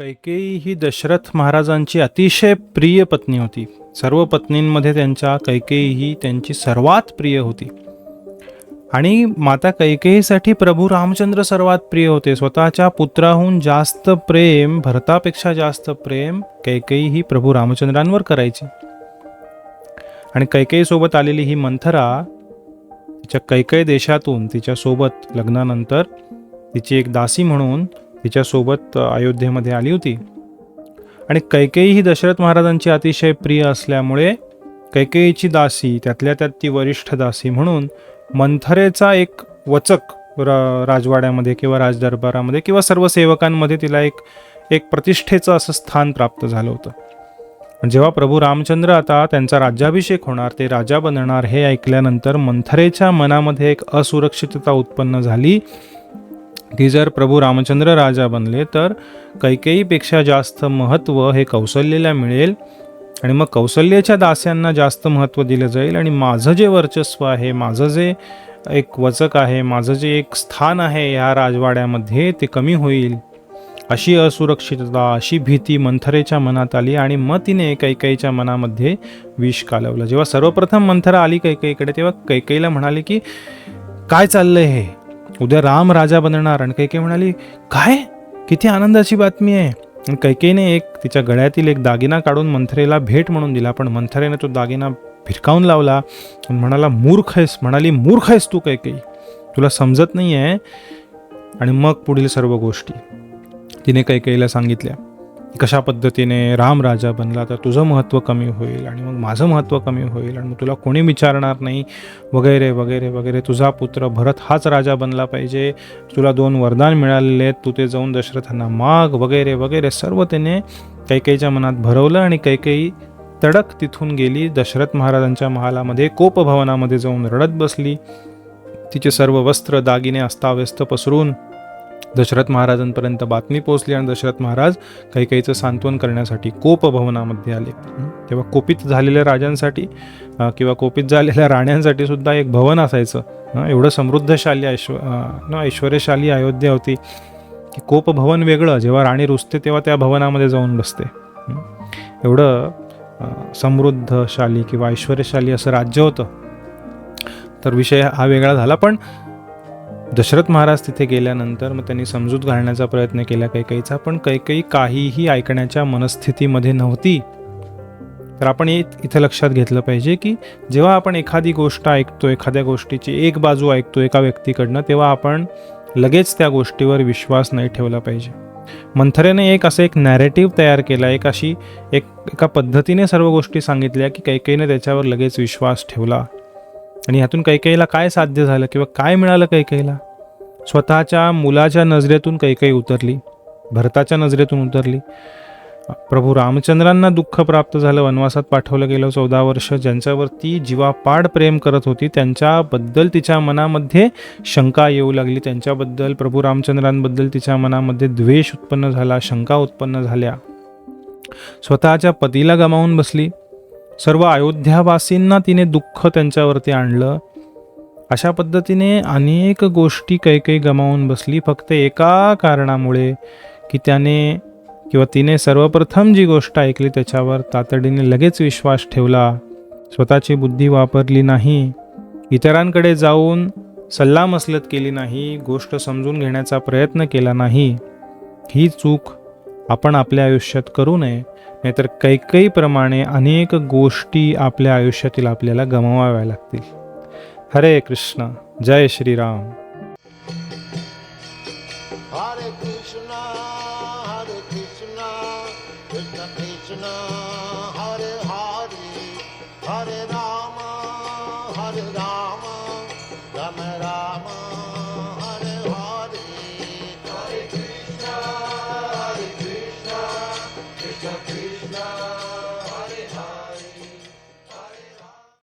कैकेयी ही दशरथ महाराजांची अतिशय प्रिय पत्नी होती. सर्व पत्नींमध्ये त्यांच्या कैकेयी ही त्यांची सर्वात प्रिय होती. आणि माता कैकेयीसाठी प्रभू रामचंद्र सर्वात प्रिय होते. स्वतःच्या पुत्राहून जास्त प्रेम भरतापेक्षा जास्त प्रेम कैकेयी ही प्रभू रामचंद्रांवर करायची. आणि कैकेयीसोबत आलेली ही मंथरा तिच्या कैकेय देशातून तिच्यासोबत लग्नानंतर तिची एक दासी म्हणून तिच्यासोबत अयोध्येमध्ये आली होती. आणि कैकेयी ही दशरथ महाराजांची अतिशय प्रिय असल्यामुळे कैकेयीची दासी त्यातल्या त्यात ती वरिष्ठ दासी म्हणून मंथरेचा एक वचक र राजवाड्यामध्ये किंवा राजदरबारामध्ये किंवा सर्व सेवकांमध्ये तिला एक एक प्रतिष्ठेचं असं स्थान प्राप्त झालं होतं. जेव्हा प्रभू रामचंद्र आता त्यांचा राज्याभिषेक होणार ते राजा बनणार हे ऐकल्यानंतर मंथरेच्या मनामध्ये एक असुरक्षितता उत्पन्न झाली. की जर प्रभू रामचंद्र राजा बनले तर कैकेयीपेक्षा जास्त महत्त्व हे कौशल्यला मिळेल आणि मग कौशल्याच्या दास्यांना जास्त महत्त्व दिलं जाईल आणि माझं जे वर्चस्व आहे माझं जे एक वचक आहे माझं जे एक स्थान आहे ह्या राजवाड्यामध्ये ते कमी होईल. अशी असुरक्षितता अशी भीती मंथरेच्या मनात आली आणि मग तिने कैकेईच्या मनामध्ये विष कालवलं. जेव्हा सर्वप्रथम मंथरा आली कैकईकडे तेव्हा कैकेईला म्हणाली की काय चाललंय हे? उद्या राम राजा बनणार. आणि कैके म्हणाली काय? किती आनंदाची बातमी आहे. आणि कैकेयीने एक तिच्या गळ्यातील एक दागिना काढून मंथरेला भेट म्हणून दिला. पण मंथरेने तो दागिना भिरकावून लावला. म्हणाला मूर्ख आहेस. म्हणाली मूर्ख आहेस तू कैकेई तुला समजत नाही आहे आणि मग पुढील सर्व गोष्टी तिने कैकेईला सांगितल्या. कशा पद्धतीने राम राजा बनला तर तुझं महत्त्व कमी होईल आणि मग माझं महत्त्व कमी होईल आणि मग तुला कोणी विचारणार नाही वगैरे वगैरे वगैरे. तुझा पुत्र भरत हाच राजा बनला पाहिजे. तुला दोन वरदान मिळालेले आहेत. तू ते जाऊन दशरथांना माग वगैरे वगैरे. सर्व त्याने कैकेईच्या मनात भरवलं आणि कैकेई तडक तिथून गेली. दशरथ महाराजांच्या महालामध्ये कोपभवनामध्ये जाऊन रडत बसली. तिचे सर्व वस्त्र दागिने अस्ताव्यस्त पसरून दशरथ महाराजांपर्यंत बातमी पोहोचली आणि दशरथ महाराज काही काहीचं सांत्वन करण्यासाठी कोपभवनामध्ये आले. तेव्हा कोपित झालेल्या राजांसाठी किंवा कोपित झालेल्या राण्यांसाठी सुद्धा एक भवन असायचं. एवढं समृद्धशाली ऐश्व ना ऐश्वर्यशाली अयोध्या होती की कोपभवन वेगळं. जेव्हा राणी रुजते तेव्हा त्या भवनामध्ये जाऊन बसते. एवढं समृद्धशाली किंवा ऐश्वर्यशाली असं राज्य होतं. तर विषय हा वेगळा झाला. पण दशरथ महाराज तिथे गेल्यानंतर मग त्यांनी समजूत घालण्याचा प्रयत्न केला कैकईचा पण कैकई काहीही ऐकण्याच्या मनस्थितीमध्ये नव्हती. तर आपण हे इथं लक्षात घेतलं पाहिजे की जेव्हा आपण एखादी गोष्ट ऐकतो एखाद्या गोष्टीची एक बाजू ऐकतो एका व्यक्तीकडनं तेव्हा आपण लगेच त्या गोष्टीवर विश्वास नाही ठेवला पाहिजे. मंथरेने एक असं एक नॅरेटिव्ह तयार केला एक अशी एक एका पद्धतीने सर्व गोष्टी सांगितल्या की कैकेईने त्याच्यावर लगेच विश्वास ठेवला. आणि ह्यातून कैकेईला काय साध्य झालं किंवा काय मिळालं कैकेईला? स्वतःच्या मुलाच्या नजरेतून कैकेई उतरली भरताच्या नजरेतून उतरली. प्रभू रामचंद्रांना दुःख प्राप्त झालं वनवासात पाठवलं गेलं. चौदा वर्ष ज्यांच्यावरती जीवापाड प्रेम करत होती त्यांच्याबद्दल तिच्या मनामध्ये शंका येऊ लागली. त्यांच्याबद्दल प्रभू रामचंद्रांबद्दल तिच्या मनामध्ये द्वेष उत्पन्न झाला शंका उत्पन्न झाल्या. स्वतःच्या पतीला गमावून बसली. सर्व अयोध्यावासींना तिने दुःख त्यांच्यावरती आणलं. अशा पद्धतीने अनेक गोष्टी काही काही गमावून बसली. फक्त एका कारणामुळे की त्याने किंवा तिने सर्वप्रथम जी गोष्ट ऐकली त्याच्यावर तातडीने लगेच विश्वास ठेवला. स्वतःची बुद्धी वापरली नाही. इतरांकडे जाऊन सल्लामसलत केली नाही. गोष्ट समजून घेण्याचा प्रयत्न केला नाही. ही चूक आपण आपल्या आयुष्यात करू नये नाहीतर कैकईप्रमाणे अनेक गोष्टी आपल्या आयुष्यातील आपल्याला गमवाव्या लागतील. हरे कृष्ण जय Shriram. Krishna, Hare Krishna, Krishna Krishna,